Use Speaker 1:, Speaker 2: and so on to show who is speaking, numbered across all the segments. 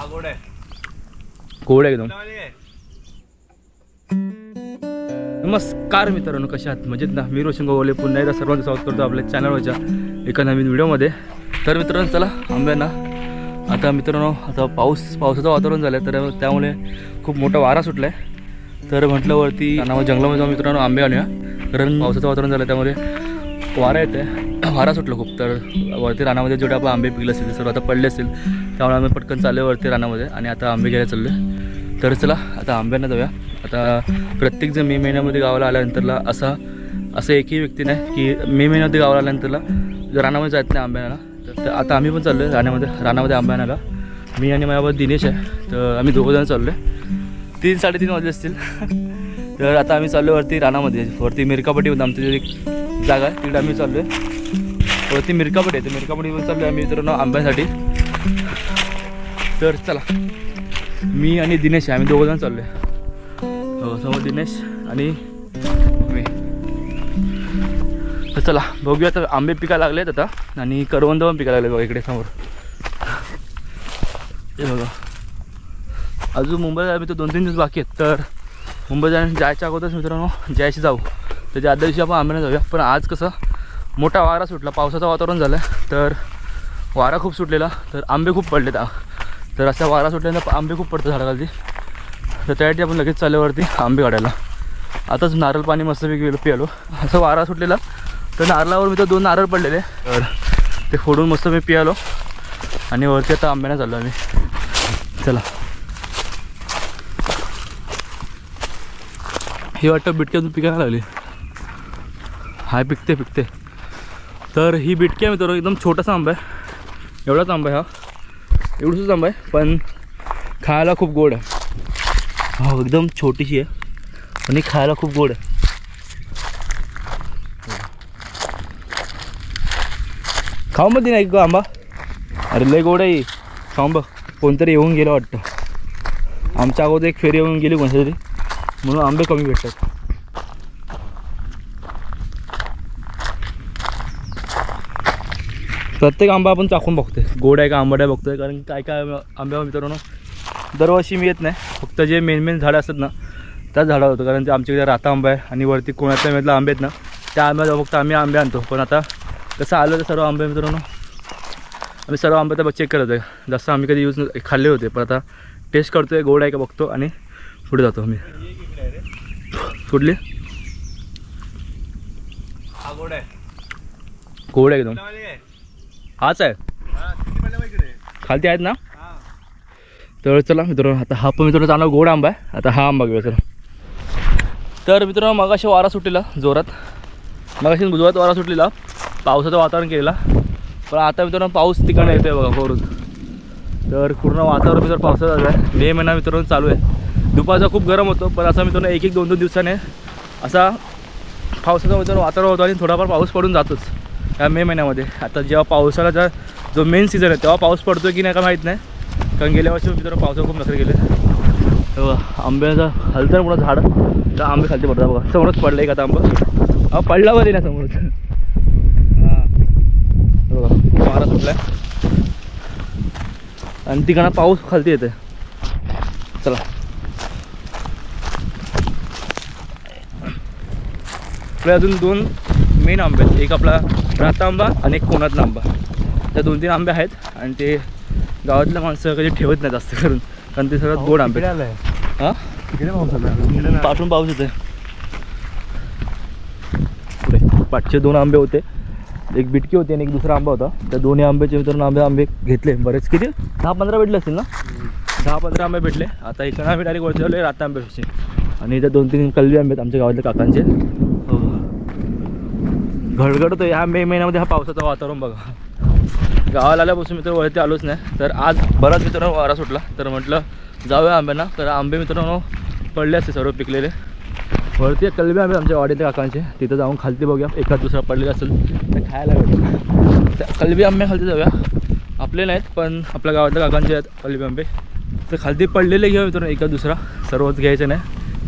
Speaker 1: गोड आहे.
Speaker 2: गोड आहे एकदम.
Speaker 1: आहे.
Speaker 2: नमस्कार मित्रांनो कशा आहात? मजेत ना? मी रोशन गोवले पुन्हा एकदा सर्वांचं स्वागत करतो आपल्या चॅनलवरच्या एका नवीन व्हिडिओमध्ये. तर मित्रांनो चला आंब्यांना आता मित्रांनो आता पाऊस पावसाचं वातावरण झालं तर त्यामुळे खूप मोठा वारा सुटला आहे तर म्हटलं वरती नाव जंगलामध्ये जाऊन मित्रांनो आंबे आणूया. कारण पावसाचं वातावरण झालं त्यामुळे वारा येते वारा सुटलं खूप. तर वरती रानामध्ये जेवढे आपण आंबे पिकले असतील सर्व आता पडले असतील. त्यामुळे आम्ही पटकन चाललो वरती रानामध्ये आणि आता आंबे घ्यायला चाललो तर चला आता आंब्यांना जाऊया. आता प्रत्येक जण मे महिन्यामध्ये गावाला आल्यानंतरला असा असं एकही व्यक्ती नाही की मे महिन्यामध्ये गावाला आल्यानंतरला जर रानामध्ये जात नाही आंब्याला. तर आता आम्ही पण चाललो आहे रानामध्ये रानामध्ये आंबे मी आणि माझ्याबरोबर दिनेश आहे तर आम्ही दोघंजण चाललो आहे तीन साडेतीन वाजले असतील. तर आता आम्ही चाललो वरती रानामध्ये. वरती मिरकापट्टी होतं आमची जी एक जागा आहे तिकडे आम्ही चाललो आहे वरती मिरकापटी आहे तर मिरकापट्टीवर चाललो आहे आम्ही मित्रांनो आंब्यासाठी. तर चला. मी आणि दिनेश आहे आम्ही दोघंजण चाललो आहे हो समोर दिनेश आणि मी. तर चला बघूया आता आंबे पिकायला आहेत आता आणि करवंद पण पिकायला लागले बघा इकडे समोर. हे बघा. अजून मुंबईला आम्ही तर दोन तीन दिवस बाकी आहेत तर मुंबई जाण्या जायच्या अगोदरच मित्रांनो जायची जाऊ. त्याच्या आदल्या दिवशी आपण आंब्याला जाऊया. पण आज कसं मोठा वारा सुटला पावसाचं वातावरण झालं तर वारा खूप सुटलेला तर आंबे खूप पडलेत आ- तर असा वारा सुटल्यानं आंबे खूप पडतं झाडाखाली तर त्यासाठी आपण लगेच चालल्यावरती आंबे काढायला. आताच नारळ पाणी मस्तपैकी गेलो पियालो. असं वारा सुटलेला. तर नारळावर मी तर दोन नारळ पडलेले. तर ते फोडून मस्त मी पियालो. आणि वरती आता आंब्यानं चाललो आम्ही. चला. हे वाटतं बिटक्यातून पिकायला लागली. हाय पिकते पिकते. तर ही बिटकी आहे मित्रांनो एकदम छोटासा आंबा आहे. एवढाच आंबा आहे हा. एवढंच आंबा आहे पण खायला खूप गोड आहे. हो एकदम छोटीशी आहे आणि खायला खूप गोड आहे. खाऊ बघ नाही का आंबा. अरे लय गोड आहे खाऊ बघ कोणतरी येऊन गेलं वाटतं. आमच्या अगोदर एक फेरी येऊन गेली कोणत्या तरी म्हणून आंबे कमी भेटतात. प्रत्येक आंबा आपण चाखून बघतोय. गोड आहे का आंबट आहे बघतोय. कारण काय काय आंब्या मित्रांनो दरवर्षी मी येत नाही. फक्त जे मेन मेन झाडं असतात ना त्याच झाडावर होतं. कारण ते आमच्याकडे राता आंबा आहे आणि वरती कोणाच्या मधला आंबे आहेत ना त्या आंब्याला फक्त आम्ही आंबे आणतो. पण आता कसं आलं तर सर्व आंबे मित्रांनो. आम्ही सर्व आंबे तर चेक करत आहे. जसं आम्ही कधी यूज खाल्ले होते पण आता टेस्ट करतो आहे गोड आहे का बघतो आणि पुढे जातो आम्ही. कुठली?
Speaker 1: हा गोड आहे.
Speaker 2: गोड आहे एकदम. हाच आहे.
Speaker 1: हा?
Speaker 2: खालती आहेत ना. तर चला मित्रांनो आता हा पण मित्रांनो चांगला गोड आंबा आहे. आता हा आंबा घेऊया चला. तर मित्रांनो मगाशी वारा सुटलेला जोरात. मगाशी जोरात वारा सुटलेला पावसाचं वातावरण केलेला. पण आता मित्रांनो पाऊस तिकडनं येतोय बघा वरून. तर पूर्ण वातावरण मित्रांनो पावसाचं आहे मे महिना मित्रांनो चालू आहे. दुपारचा खूप गरम होतो पण असा मित्रांनो एक एक दोन दोन दिवसाने असा पावसाचं मित्रांनो वातावरण होतं आणि थोडाफार पाऊस पडून जातोच. या मे महिन्यामध्ये. आता जेव्हा पावसाळ्याचा जो मेन सीझन आहे तेव्हा पाऊस पडतो की नाही का माहीत नाही. कारण गेल्या वर्षी जरा पावसाळा खूप नखरे गेले तेव्हा आंब्याचा हलतं पुढं झाड. तर आंबे खालते पडतात बघा. समोरच पडलं एक आता आंबा. हा पडला बरे ना समोरच. हां. बघा खूप मारा सुटलाय. आणि तिकडं पाऊस खालती येते चला. आपले अजून दोन मेन आंबे आहेत. एक आपला राता आंबा आणि एक कोणातला आंबा त्या दोन तीन आंबे आहेत आणि ते गावातल्या माणसं कधी ठेवत नाही जास्त करून. कारण ते सगळं गोड आंबे. हां. पाठून पाऊस येते पुढे. पाठचे दोन आंबे होते. एक बिटकी होती आणि एक दुसरा आंबा होता. त्या दोन्ही आंब्याचे मित्रांनो आंबे आंबे घेतले. बरेच किती? दहा पंधरा भेटले असतील ना? दहा पंधरा आंबे भेटले. आता इकडे आम्ही डायरेक्ट आलो रात आंब्याचे आणि इथे दोन तीन कलवी आंबे आहेत आमच्या गावातल्या काकांचे. घडघडतो ह्या मे महिन्यामध्ये हा पावसाचं वातावरण बघा. गावाला आल्यापासून मित्र वरती आलोच नाही. तर आज बराच मित्रांनो वारा सुटला. तर म्हटलं जाऊया आंब्यांना. तर आंबे मित्रांनो पडले असते सर्व पिकलेले. वरती कलबे कलबी आंबे आमच्या वाडीतल्या काकांचे. तिथं जाऊन खालती बघूया. एखाद दुसरा पडलेला असेल तर खायला भेटेल. त्या कलबी आंबे खालती जाऊया. आपले नाहीत पण आपल्या गावातल्या काकांचे आहेत कलबी आंबे. तर खालती पडलेले घेऊ मित्रांनो एका दुसरा. सर्वच घ्यायचं नाही.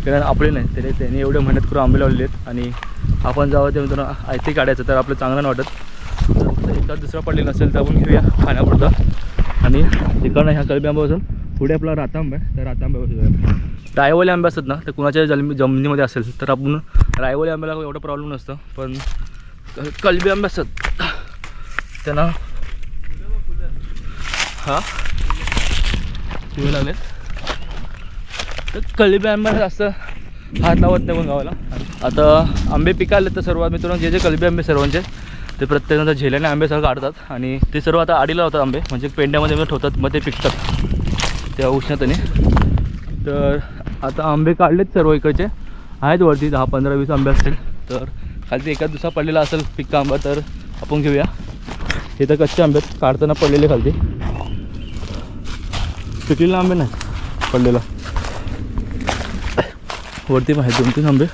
Speaker 2: कारण आपले नाही तरी त्यांनी एवढे मेहनत करून आंबे लावलेले आहेत आणि आपण जावं ते मित्रांनो आयती काढायचं तर आपलं चांगलं नाही वाटत. एकदा दुसरा पडलेला असेल तर आपण घेऊया खाण्यापुरता. आणि तिकडनं ह्या कलबी आंब्यापासून पुढे आपला रातांब आहे. त्या रातांब्यापासून रायवले आंबे असतात ना तर कुणाच्या जलमी जमिनीमध्ये असेल तर आपण रायवली आंब्याला एवढं प्रॉब्लेम नसतं. पण कलबी आंबे असतात. त्यांना हां? शिवे लागले तर कलबी आंब्याला जास्त हात लावत नाही पण गावाला. आता आंबे पिकाले तर सर्वात मित्रांनो जे जे कलबी आंबे सर्वांचे ते प्रत्येकाचा झेल्याने आंबे सर्व काढतात आणि ते सर्व आता आडीला होतात आंबे म्हणजे पेंड्यामध्ये ठेवतात मग ते पिकतात. त्या उष्णतेने. तर आता आंबे काढलेत सर्व इकडचे. आहेत वरती दहा पंधरा वीस आंबे असतील. तर खाली एका दिवसा पडलेला असेल पिक्का आंबा तर आपण घेऊया. हे तर कच्चे आंबे काढताना पडलेले खालती. पिकलेला आंबे नाही पडलेला. वरती आहेत दोन तीन आंबे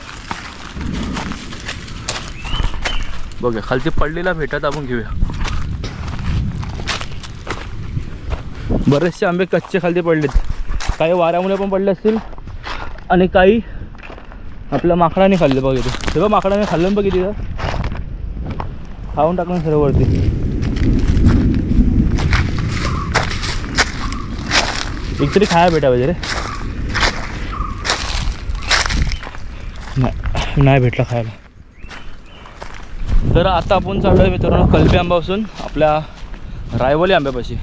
Speaker 2: बघूया खालती पडलेला भेटत आपण घेऊया. बरेचसे आंबे कच्चे खालती पडलेत. काही वाऱ्यामुळे पण पडले असतील आणि काही आपल्या माकडाने खाल्ले बघ इथे. तेव्हा माकडाने खाल्लं बघ इथे खाऊन टाकलं सर्व वरती. एक तरी खायला भेटा पाहिजे रे नाही नाही भेटला खायला. तर आता आपण चाललो आहे मित्रांनो कलबी आंब्यापासून आपल्या रायवली आंब्यापाशी.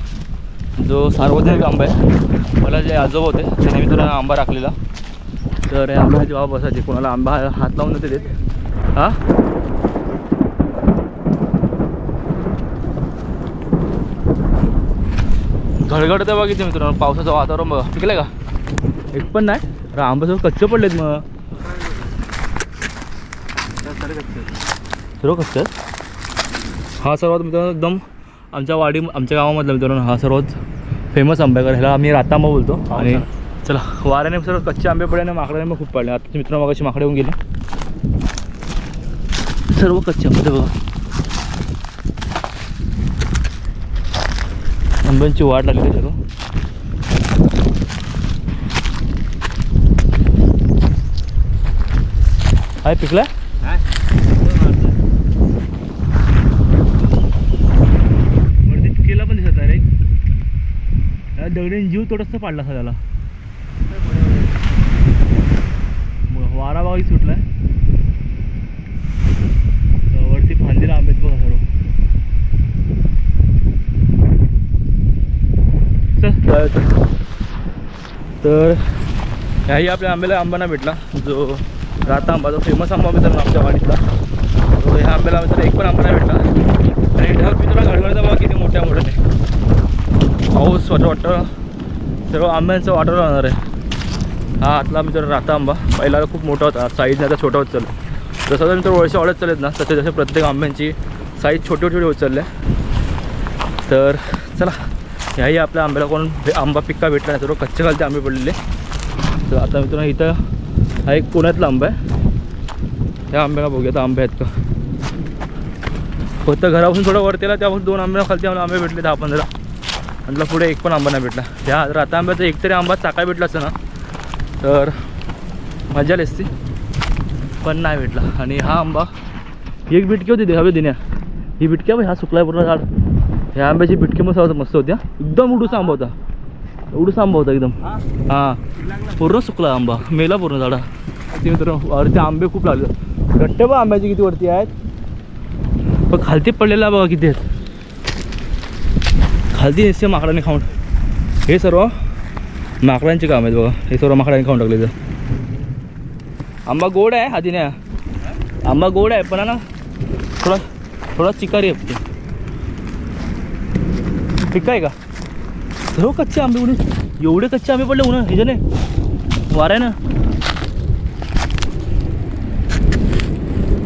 Speaker 2: जो सार्वजनिक आंबा आहे. मला जे आजोबा होते त्याने मित्रांनो आंबा राखलेला. तर या आंब्याची बाबा बसायचे कोणाला आंबा हात लावून नव्हते देत. हां? घडघडत बघितलं मित्रांनो पावसाचं वातावरण बघा. पिकलं का? एक पण नाही. अरे सगळं कच्चे पडलेत मग. सर्व कच्चे आहेत हा सर्वात मित्रांनो एकदम आमच्या वाडी आमच्या गावामधला मित्रांनो हा सर्वात फेमस आंबा आहे कारण ह्याला आम्ही रातांबा बोलतो. आणि चला. वाऱ्याने सर्व कच्चे आंबे पडले आणि माकडाने पण खूप पडले. आता मित्रांनो मग माकडे येऊन गेले. सर्व कच्चे आंबे बघा. आंब्यांची वाट लागली सर्व हाय पिकला वरती पिकेला पण दिसत नाही रे या दगडीन जीव थोडंसं पाडला असा त्याला. मग वारा बागी सुटलाय. वरती फांदीला आंबेत बघा सर्व. तर. ह्याही आपल्या आंब्याला आंबाना भेटला. जो राता आंबा जो फेमस आंबा मित्रांनो आमच्या वाडीतला. तो ह्या आंब्याला मित्रांनो एक पण आंबा नाही भेटला. आणि ढग मित्रांनो गडगडता बघा किती मोठ्या मोठ्याने. पाऊस वाटतं वाटतं. सर्व आंब्यांचं वाटर राहणार आहे. हा आतला मित्र राहता आंबा. पहिला खूप मोठा होता साईजने आता छोटा होत चालला. जसं जसं मित्र वळसे वाढत चालत ना तसे जसे प्रत्येक आंब्यांची साईज छोटी छोटी होत चालल्या तर चला ह्याही आपल्या आंब्याला कोण आंबा पिक्का भेटला नाही सर्व कच्चे खालचे आंबे पडलेले. तर आता मित्रांनो इथं हा एक पुण्यातला आंबा आहे. त्या आंब्याला बघूया आता आंबे आहेत का? फक्त घरापासून थोडं वरतेला त्यापासून दोन आंब्याला खालती आम्हाला आंबे भेटले दहा पंधरा. म्हटलं पुढे एक पण आंबा नाही भेटला. त्या राता आंब्याचा एक तरी आंबा चाका भेटला असतं ना तर मजा आली असती पण नाही भेटला. आणि हा आंबा एक बिटकी होती हवे दिन्या. ही बिटकी आहे हा सुकलाय पूर्ण झाड. ह्या आंब्याची बिटकी मस्त होतं मस्त होत्या. एकदम उडूसा आंबा होता. उडूसा आंबा होता एकदम. हां? पूर्ण सुकला आंबा. मेला पूर्ण झाडा. ते मित्र वरती आंबे खूप लागले. गट्टे बघ आंब्याचे किती वरती आहेत. पण खालती पडलेला बघा किती आहेत. खालती निश्चय माकडाने खाऊन. हे सर्व माकडांचे काम आहेत बघा. हे सर्व माकडाने खाऊन टाकले आंबा गोड आहे नाही आंबा गोड आहे पण आहे ना थोडा थोडा चिकारी आहे. ठीक आहे का? सर्व कच्चे आंबे उडे एवढे कच्चे आंबे पडले उन्हा ह्याच्याने वारा ना.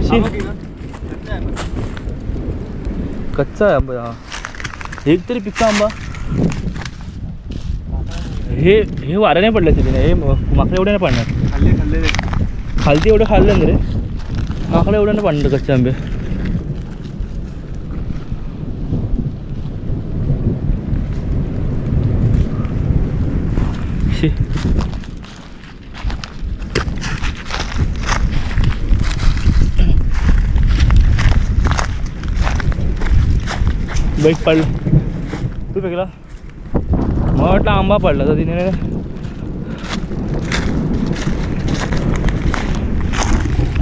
Speaker 2: शी. कच्चा आहे आंबा हा. एक तरी पिक्का आंबा हे हे वाऱ्याने पडले तिथे हे माकडे एवढे नाही पडणार
Speaker 1: खाल्ले खाल्ले रे.
Speaker 2: खालती एवढं खाल्लं ना रे माकडे एवढं नाही पडणार कच्चे आंबे शी बाईक पडलं तू फेकला? मग वाटलं आंबा पडला तर तिने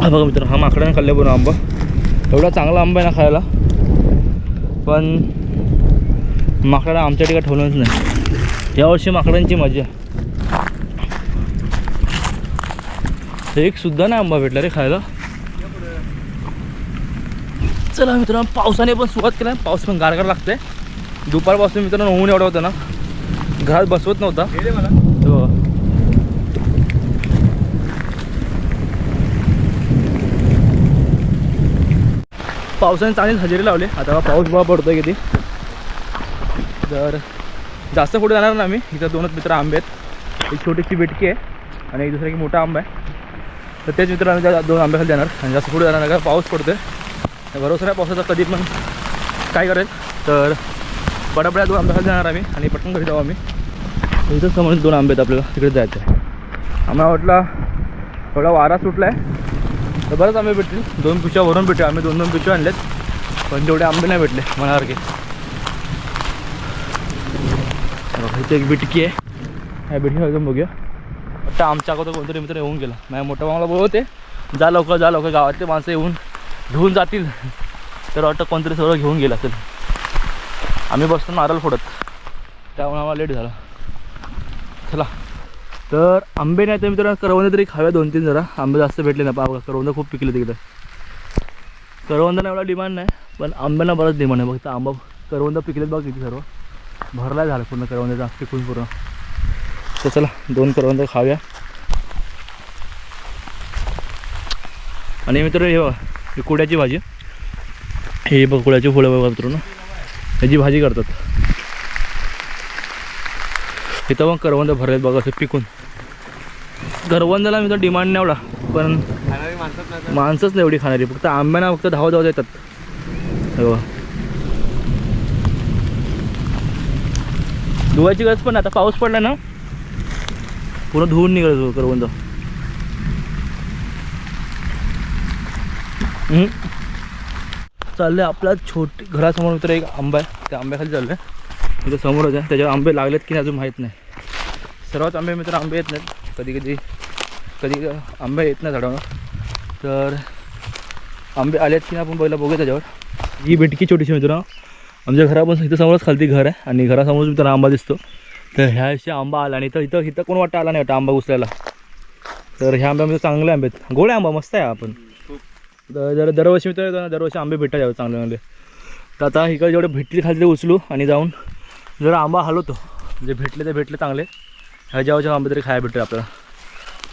Speaker 2: हा बघा मित्र हा माकडाने खाल्ले पण आंबा. एवढा चांगला आंबा आहे ना खायला. पण माकडाला आमच्या ठिकाणी ठेवलंच नाही. यावर्षी माकडांची मजा. एक सुद्धा नाही आंबा भेटला रे खायला. चला मित्रांनो पावसाने पण सुरुवात केला पाऊस पण गारगार लागते दुपारपासून मित्रांनो ऊन एवढं होतं ना. घरात बसवत नव्हता.
Speaker 1: हो.
Speaker 2: पावसाने चांगलीच हजेरी लावली. आता पाऊस बघा पडतोय किती. तर जास्त पुढे जाणार ना आम्ही. इथं दोनच मित्र आंबे आहेत. एक छोटीशी बेटकी आहे आणि एक दुसरा की मोठा आंबा आहे. तर तेच मित्र आम्ही त्या दोन आंब्याखाली जाणार. आणि जास्त पुढे जाणार नाही का पाऊस पडतोय. भरोसा नाही पावसाचा कधी पण. काय करेल? तर पटापट्या दोन आंब्याला जाणार आम्ही आणि पटकन घरी जाऊ आम्ही. इथं समोर दोन आंबे आहेत आपल्याला तिकडे जायचं आहे आम्हाला वाटला थोडा वारा सुटला आहे तर बरंच आंबे भेटतील. दोन पिशव्या वरून भेटले आम्ही दोन दोन पिशव्या आणल्यात पण तेवढे आंबे नाही भेटले मनासारखे. इथे एक बिटकी आहे. ह्या बिटकी एकदम बघूया. वाटतं आमच्या अगोदर कोणतरी मित्र येऊन गेला. माझ्या मोठ्या मामाला बोलवते जा लवकर जा लवकर गावातले माणसं येऊन घेऊन जातील. तर वाटतं कोणतरी सगळं घेऊन गेलं असेल. आम्ही बसतो नारळ फोडत. त्यामुळे आम्हाला लेट झाला. चला. तर आंबे नाही तर मित्रांनो करवंद तरी खाव्या दोन तीन जरा. आंबे जास्त भेटले ना बघा करवंद खूप पिकले तिकडे. करवंदाला एवढा डिमांड नाही पण आंब्यांना बराच डिमांड आहे. फक्त आंबा करवंद पिकलेत बघ किती सर्व. भरला झालं पूर्ण करवंदाचा पिकून पूर्ण. तर चला दोन करवंद खाव्या आणि मित्र हे बघा ही कुड्याची भाजी. हे बघ कुड्याची फुलं बघा मित्रांनो. ह्याची भाजी करतात. इथं मग करवंद भरलेत बघा असं पिकून. करवंदाला मी तर डिमांड नाही एवढा पण
Speaker 1: माणसंच नाही
Speaker 2: एवढी खाणारी फक्त आंब्यांना फक्त धाव धाव देतात. धुवायची गरज पण आता पाऊस पडला ना पूर्ण धुवून निघाल करवंद. चाललं चाललंय आपला छोटी घरासमोर तर एक आंबा आहे. त्या आंब्याखाली चाललंय. म्हणजे समोरच आहे. त्याच्यावर आंबे लागलेत की नाही अजून माहीत नाही. सर्वात आंबे मित्र आंबे येत नाहीत. कधी कधी कधी आंबे येत नाही झाडावर. तर आंबे आलेत की नाही आपण पहिला बघूया त्याच्यावर. ही बेटकी छोटीशी मित्र. आमच्या घरापासून इथं समोरच खालती घर आहे. आणि घरासमोरच मित्र आंबा दिसतो. तर ह्या अशी आंबा आला आणि इथं इथं इथं कोण वाटतं आला नाही वाटतं आंबा घुसल्याला तर ह्या आंब्यामध्ये चांगले आंबे आहेत. गोळ्या आंबा. मस्त आहे आपण तर जर दरवर्षी मित्र दरवर्षी आंबे भेटतात यावं चांगले चांगले तर आता इकडे जेवढे भेटतील खाली ते उचलू आणि जाऊन जरा आंबा हलवतो. जे भेटले ते भेटले चांगले. ह्याच्यावरच्या आंबे तरी खायला भेटतो आपल्याला.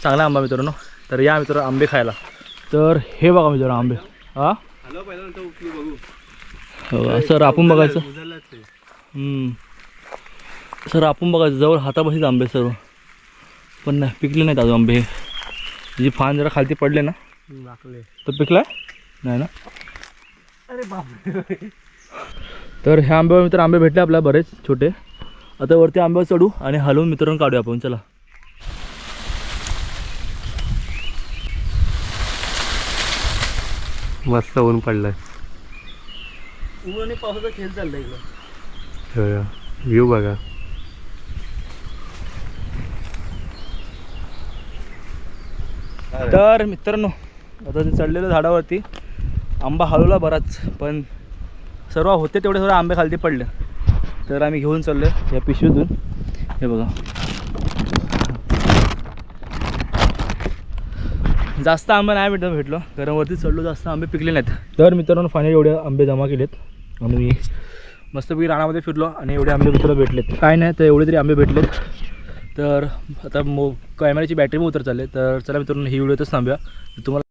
Speaker 2: चांगला आंबा मित्रांनो. तर या मित्र आंबे खायला. तर हे बघा मित्र आंबे. हा? हो, असं रापून बघायचं. असं रापून बघायचं. जवळ हातापाशीच आंबे सर्व. पण नाही पिकले नाहीत अजून आंबे. जी फान जरा खालती पडले ना.
Speaker 1: वाकले.
Speaker 2: तर पिकला नाही ना?
Speaker 1: अरे बापरे.
Speaker 2: तर ह्या आंब्यावर मित्र आंबे भेटले आपल्याला बरेच छोटे. आता वरती आंब्यावर चढू आणि हलवून मित्रांनो काढूया आपण चला.
Speaker 1: मस्त ऊन पडलाय.
Speaker 2: ऊन आणि पावसाचा खेळ चाललाय इकडं.
Speaker 1: व्ह्यू बघा.
Speaker 2: तर मित्रांनो आता ते चढलेलं झाडावरती आंबा हलवला बराच पण सर्व होते तेवढे सर्व आंबे खालती पडले. तर आम्ही घेऊन चाललो या पिशवीतून. हे बघा. जास्त आंबे नाही भेटलं भेटलो. कारण वरती चढलो जास्त आंबे पिकले नाहीत. तर मित्रांनो फायनली एवढे आंबे जमा केलेत. आणि मी मस्तपैकी रानामध्ये फिरलो आणि एवढे आंबे मित्र भेटलेत. काय नाही तर एवढे तरी आंबे भेटलेत. तर आता मो कॅमेऱ्याची बॅटरी पण उतर चालले तर चला मित्रांनो ही व्हिडिओ तर थांबूया. तुम्हाला